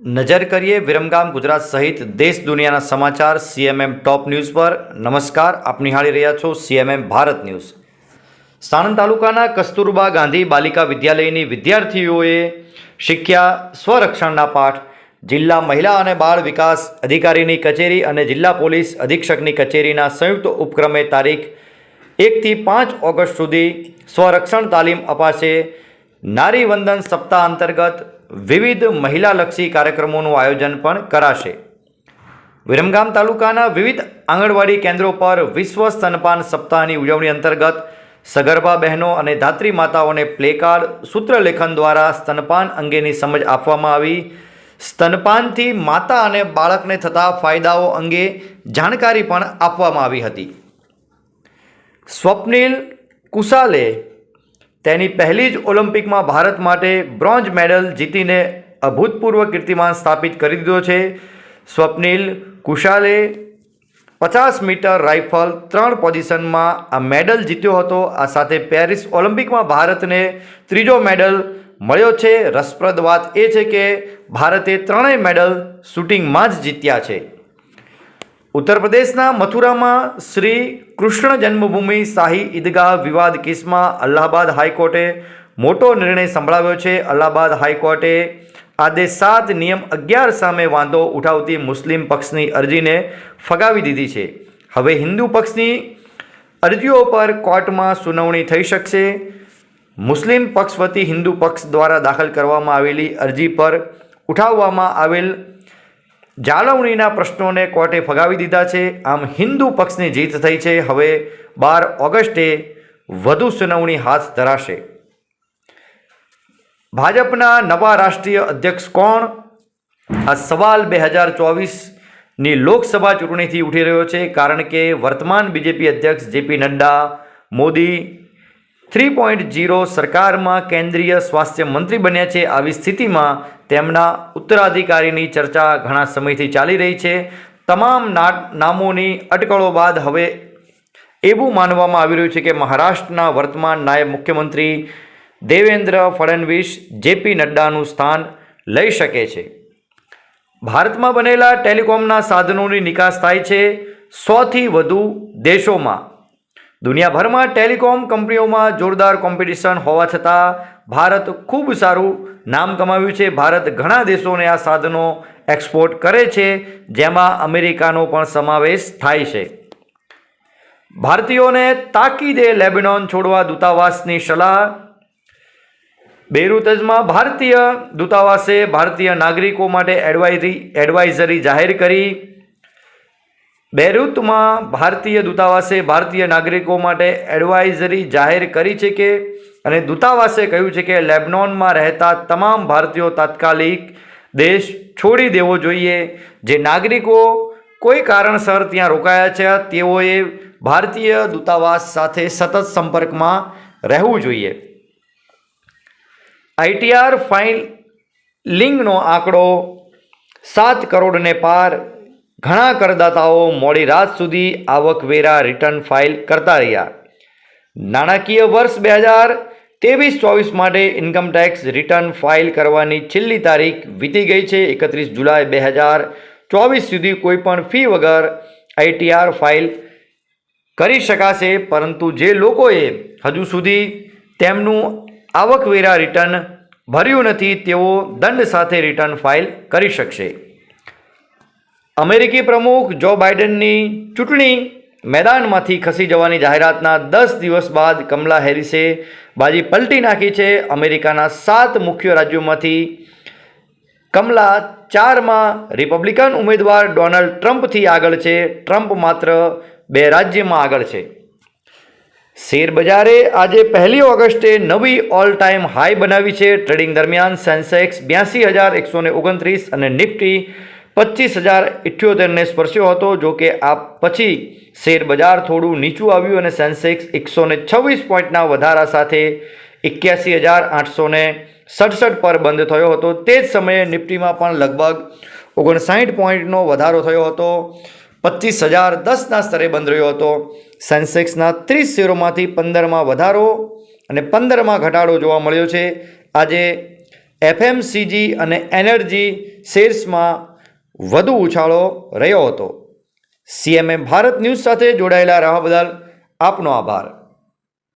નજર કરીએ વિરમગામ ગુજરાત સહિત દેશ દુનિયાના સમાચાર સીએમએમ ટોપ ન્યૂઝ પર. નમસ્કાર, આપ નિહાળી રહ્યા છો સીએમએમ ભારત ન્યૂઝ. સાણંદ તાલુકાના કસ્તુરબા ગાંધી બાલિકા વિદ્યાલયની વિદ્યાર્થીઓએ શીખ્યા સ્વરક્ષણના પાઠ. જિલ્લા મહિલા અને બાળ વિકાસ અધિકારીની કચેરી અને જિલ્લા પોલીસ અધિક્ષકની કચેરીના સંયુક્ત ઉપક્રમે તારીખ એકથી પાંચ ઓગસ્ટ સુધી સ્વરક્ષણ તાલીમ અપાશે. નારી વંદન સપ્તાહ અંતર્ગત વિવિધ મહિલાલક્ષી કાર્યક્રમોનું આયોજન પણ કરાશે. વિરમગામ તાલુકાના વિવિધ આંગણવાડી કેન્દ્રો પર વિશ્વ સ્તનપાન સપ્તાહની ઉજવણી અંતર્ગત સગર્ભા બહેનો અને ધાત્રી માતાઓને પ્લેકાર્ડ, સૂત્રલેખન દ્વારા સ્તનપાન અંગેની સમજ આપવામાં આવી. સ્તનપાનથી માતા અને બાળકને થતા ફાયદાઓ અંગે જાણકારી પણ આપવામાં આવી હતી. સ્વપ્નિલ કુશાલે તેની પહેલી જ ઓલિમ્પિકમાં ભારત માટે બ્રોન્ઝ મેડલ જીતીને અભૂતપૂર્વ કીર્તિમાન સ્થાપિત કરી દીધો છે. સ્વપ્નિલ કુશાલે પચાસ મીટર રાઇફલ ત્રણ પોઝિશનમાં આ મેડલ જીત્યો હતો. આ સાથે પેરિસ ઓલિમ્પિકમાં ભારતને ત્રીજો મેડલ મળ્યો છે. રસપ્રદ વાત એ છે કે ભારતે ત્રણેય મેડલ શૂટિંગમાં જ જીત્યા છે. ઉત્તર પ્રદેશના મથુરામાં શ્રી કૃષ્ણ જન્મભૂમિ શાહી ઈદગાહ વિવાદ કેસમાં અલ્હાબાદ હાઈકોર્ટે મોટો નિર્ણય સંભળાવ્યો છે. અલ્હાબાદ હાઈકોર્ટે આદેશ સાત નિયમ અગિયાર સામે વાંધો ઉઠાવતી મુસ્લિમ પક્ષની અરજીને ફગાવી દીધી છે. હવે હિન્દુ પક્ષની અરજીઓ પર કોર્ટમાં સુનાવણી થઈ શકશે. મુસ્લિમ પક્ષ વતી હિન્દુ પક્ષ દ્વારા દાખલ કરવામાં આવેલી અરજી પર ઉઠાવવામાં આવેલ જાળવણીના પ્રશ્નોને કોર્ટે ફગાવી દીધા છે. આમ હિન્દુ પક્ષની જીત થઈ છે. હવે બાર ઓગસ્ટે વધુ સુનાવણી હાથ ધરાશે. ભાજપના નવા રાષ્ટ્રીય અધ્યક્ષ કોણ? આ સવાલ બે હજાર ચોવીસની લોકસભા ચૂંટણીથી ઉઠી રહ્યો છે. કારણ કે વર્તમાન બીજેપી અધ્યક્ષ JP Nadda, Modi three point zero સરકારમાં કેન્દ્રીય સ્વાસ્થ્ય મંત્રી બન્યા છે. આવી સ્થિતિમાં તેમના ઉત્તરાધિકારીની ચર્ચા ઘણા સમયથી ચાલી રહી છે. તમામ નામોની અટકળો બાદ હવે એવું માનવામાં આવી રહ્યું છે કે મહારાષ્ટ્રના વર્તમાન નાયબ મુખ્યમંત્રી દેવેન્દ્ર ફડણવીસ જેપી નડ્ડાનું સ્થાન લઈ શકે છે. ભારતમાં બનેલા ટેલિકોમના સાધનોની નિકાસ થાય છે સોથી વધુ દેશોમાં. દુનિયાભરમાં ટેલિકોમ કંપનીઓમાં જોરદાર કોમ્પિટિશન હોવા છતાં ભારત ખૂબ સારું નામ કમાવ્યું છે. ભારત ઘણા દેશોને આ સાધનો એક્સપોર્ટ કરે છે, જેમાં અમેરિકાનો પણ સમાવેશ થાય છે. ભારતીયોને તાકીદે લેબેનોન છોડવા દૂતાવાસની સલાહ. બેરુતજમાં ભારતીય દૂતાવાસે ભારતીય નાગરિકો માટે એડવાઇઝરી એડવાઇઝરી જાહેર કરી. બેરુતમાં ભારતીય દૂતાવાસે ભારતીય નાગરિકો માટે એડવાઇઝરી જાહેર કરી છે કે અને દૂતાવાસે કહ્યું છે કે લેબનોનમાં રહેતા તમામ ભારતીયો તાત્કાલિક દેશ છોડી દેવો જોઈએ. જે નાગરિકો કોઈ કારણસર ત્યાં રોકાયા છે, તેઓએ ભારતીય દૂતાવાસ સાથે સતત સંપર્કમાં રહેવું જોઈએ. આઈટીઆર ફાઇલ લિંગનો આંકડો સાત કરોડને પાર ઘણા કરદાતાઓ મોડી રાત સુધી આવકવેરા રિટર્ન ફાઇલ કરતા રહ્યા. નાણાકીય વર્ષ બે હજાર ત્રેવીસ ચોવીસ માટે ઇન્કમટેક્સ રિટર્ન ફાઇલ કરવાની છેલ્લી તારીખ વીતી ગઈ છે, એકત્રીસ જુલાઈ બે હજાર ચોવીસ સુધી કોઈપણ ફી વગર આઈટીઆર ફાઇલ કરી શકાશે, પરંતુ જે લોકોએ હજુ સુધી તેમનું આવકવેરા રિટર્ન ભર્યું નથી, તેઓ દંડ સાથે રિટર્ન ફાઇલ કરી શકશે. અમેરિકી પ્રમુખ જો બાઇડનની ચૂંટણી મેદાનમાંથી ખસી જવાની જાહેરાતના દસ દિવસ બાદ કમલા હેરિસે બાજી પલટી નાખી છે અમેરિકાના સાત મુખ્ય રાજ્યોમાંથી. કમલા ચારમાં રિપબ્લિકન ઉમેદવાર ડોનાલ્ડ ટ્રમ્પથી આગળ છે. ટ્રમ્પ માત્ર બે રાજ્યમાં આગળ છે. શેર બજારે આજે પહેલી ઓગસ્ટે નવી ઓલ ટાઈમ હાઈ બનાવી છે. ટ્રેડિંગ દરમિયાન સેન્સેક્સ બ્યાસી હજાર એકસો ને ઓગણત્રીસ અને નિફ્ટી પચીસ હજાર ઇઠ્યોતેરને સ્પર્શ્યો હતો, જો કે આ પછી શેર બજાર થોડું નીચું આવ્યું અને સેન્સેક્સ એકસો ને છવ્વીસ પોઈન્ટના વધારા સાથે એક્યાસી હજાર આઠસો ને સડસઠ પર બંધ થયો હતો. તે જ સમયે નિફ્ટીમાં પણ લગભગ ઓગણસાઠ પોઈન્ટનો વધારો થયો હતો. પચીસ હજાર દસના સ્તરે બંધ રહ્યો હતો. સેન્સેક્સના ત્રીસ શેરોમાંથી પંદરમાં વધારો અને પંદરમાં ઘટાડો જોવા મળ્યો છે. આજે એફએમસીજી અને એનર્જી શેર્સમાં વધુ ઉછાળો રહ્યો હતો. સીએમએ ભારત ન્યૂઝ સાથે જોડાયેલા રહેવા બદલ આપનો આભાર.